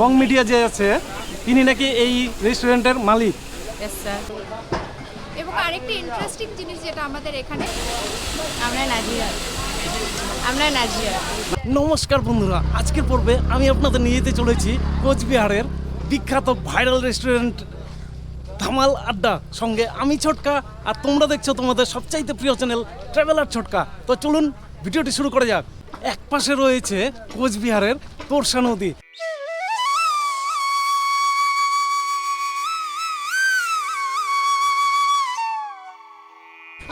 বং media যে আছে তিনি নাকি এই রেস্টুরেন্টের মালিক? এবং আরেকটি ইন্টারেস্টিং জিনিস যেটা আমাদের এখানে আমরা নাজিয়া। আমরা নাজিয়া। নমস্কার বন্ধুরা আজকের পর্বে আমি আপনাদের নিয়ে যেতে চলেছি কোচবিহারের বিখ্যাত ভাইরাল রেস্টুরেন্ট ধামাল আড্ডা। সঙ্গে আমি ছোটকা আর তোমরা দেখছ তোমাদের সবচাইতে প্রিয় চ্যানেল ট্রাভেলার ছোটকা তো চলুন ভিডিওটি শুরু করা যাক। এক পাশে রয়েছে কোচবিহারের তোরসা নদী।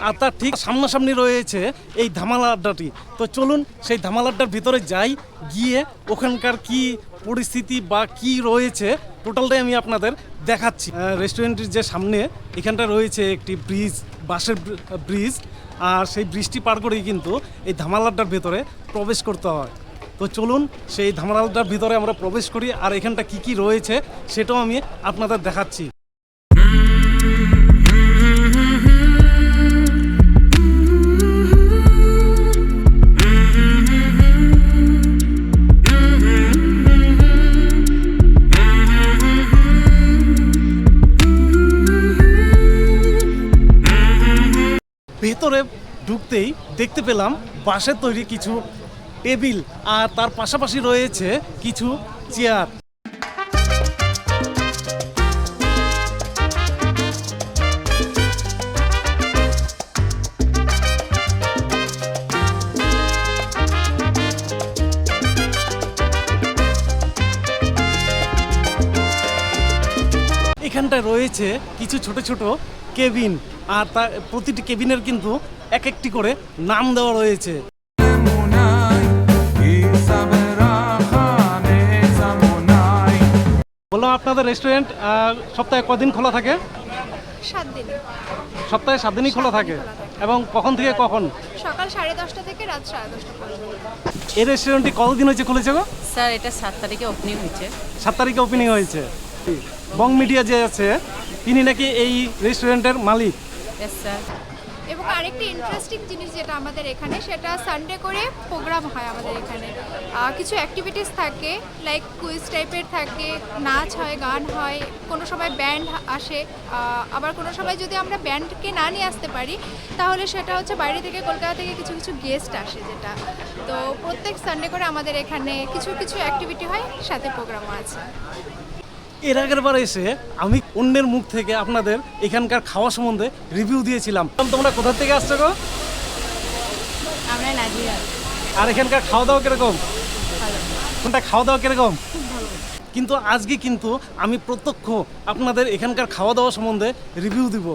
আর তার ঠিক সামনাসামনি রয়েছে এই ধামালা আড্ডাটি। তো চলুন সেই ধামালা আড্ডার ভিতরে যাই, গিয়ে ওখানকার কি পরিস্থিতি বা কি রয়েছে, টোটালটাই আমি আপনাদের দেখাচ্ছি। রেস্টুরেন্টের যে সামনে এখানটা রয়েছে একটি ব্রিজ, বাঁশের ব্রিজ, আর সেই ব্রিজটি পার করেই কিন্তু এই ধামালা আড্ডার ভিতরে প্রবেশ করতে হয়। তো চলুন সেই ধামালা আড্ডার ভিতরে আমরা প্রবেশ করি, আর এখানটা কি কি রয়েছে সেটাও আমি আপনাদের দেখাচ্ছি। ভেতরে ঢুকতেই দেখতে পেলাম বাঁশের তৈরি কিছু টেবিল আর তার পাশাপাশি রয়েছে কিছু চেয়ার। এখানটায় রয়েছে কিছু ছোট ছোট কেবিন আর তার প্রতিটি কেবিনের কিন্তু এক একটি করে নাম দেওয়া রয়েছে. বললাম আপনাদের রেস্টুরেন্ট সপ্তাহে কদিন খোলা থাকে? সাত দিন। সপ্তাহে সাত দিনই খোলা থাকে? এবং কখন থেকে কখন? সকাল সাড়ে দশটা থেকে রাত সাড়ে দশটা পর্যন্ত। এই রেস্টুরেন্টটি কতদিন হয়েছে খুলেছে গো? স্যার এটা সাত তারিখে ওপেনিং হয়েছে। সাত তারিখে ওপেনিং হয়েছে। বং মিডিয়া যে আছে, তিনি নাকি এই রেস্টুরেন্টের মালিক? এবং আরেকটি ইন্টারেস্টিং জিনিস যেটা আমাদের এখানে, সেটা সানডে করে প্রোগ্রাম হয় আমাদের এখানে। কিছু অ্যাক্টিভিটিস থাকে লাইক কুইজ টাইপের থাকে, নাচ হয়, গান হয়, কোনো সময় ব্যান্ড আসে। আবার কোনো সময় যদি আমরা ব্যান্ডকে না নিয়ে আসতে পারি, তাহলে সেটা হচ্ছে বাইরে থেকে, কলকাতা থেকে কিছু কিছু গেস্ট আসে যেটা। তো প্রত্যেক সানডে করে আমাদের এখানে কিছু কিছু অ্যাক্টিভিটি হয়, সাথে প্রোগ্রামও আছে। এর আগের বার এসে আমি অন্যের মুখ থেকে আপনাদের এখানকার খাওয়া সম্বন্ধে রিভিউ দিয়েছিলাম। তোমরা কোথা থেকে আসছো গো? আমরা আর এখানকার খাওয়া দাওয়া কীরকম কোনটা খাওয়া দাওয়া কীরকম কিন্তু আজকে কিন্তু আমি প্রত্যক্ষ আপনাদের এখানকার খাওয়া দাওয়া সম্বন্ধে রিভিউ দিব।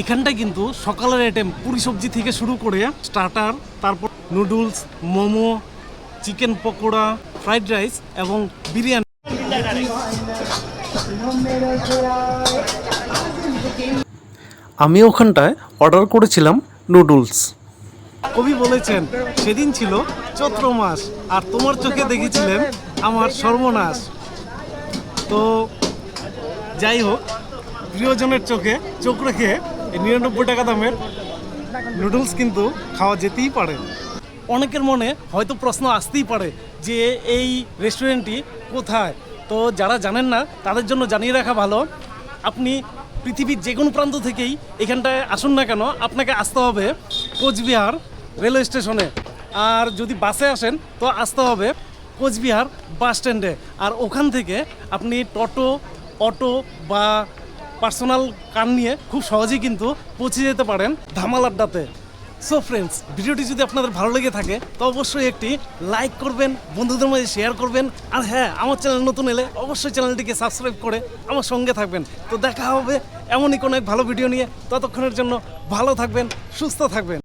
এখানটায় কিন্তু সকালের আইটেম পুরি সবজি থেকে শুরু করে স্টার্টার তারপর noodles momo chicken pakora fried rice এবং বিরিয়ানি। আমি ওখানটায় অর্ডার করেছিলাম নুডলস কবি বলেছেন, সেদিন ছিল চৈত্র মাস, আর তোমার চোখে দেখেছিলেন আমার সর্বনাশ। তো যাই হোক, প্রিয়জনের চোখে চোখ রেখে নিরানব্বই টাকা দামের নুডলস কিন্তু খাওয়া যেতেই পারে। অনেকের মনে হয়তো প্রশ্ন আসতেই পারে যে এই রেস্টুরেন্টটি কোথায়? তো যারা জানেন না, তাদের জন্য জানিয়ে রাখা ভালো, আপনি পৃথিবীর যে কোনো প্রান্ত থেকেই এখানটায় আসুন না কেন, আপনাকে আসতে হবে কোচবিহার রেলওয়ে স্টেশনে আর যদি বাসে আসেন, তো আসতে হবে কোচবিহার বাস স্ট্যান্ডে আর ওখান থেকে আপনি টোটো, অটো বা পার্সোনাল কার নিয়ে খুব সহজেই কিন্তু পৌঁছে যেতে পারেন ধামাল আড্ডাতে। সো ফ্রেন্ডস ভিডিওটি যদি আপনাদের ভালো লেগে থাকে, তো অবশ্যই একটি লাইক করবেন, বন্ধুদের মধ্যে শেয়ার করবেন। আর হ্যাঁ আমার চ্যানেল নতুন এলে অবশ্যই চ্যানেলটিকে সাবস্ক্রাইব করে আমার সঙ্গে থাকবেন। তো দেখা হবে এমনই কোনো এক ভালো ভিডিও নিয়ে। ততক্ষণের জন্য ভালো থাকবেন, সুস্থ থাকবেন।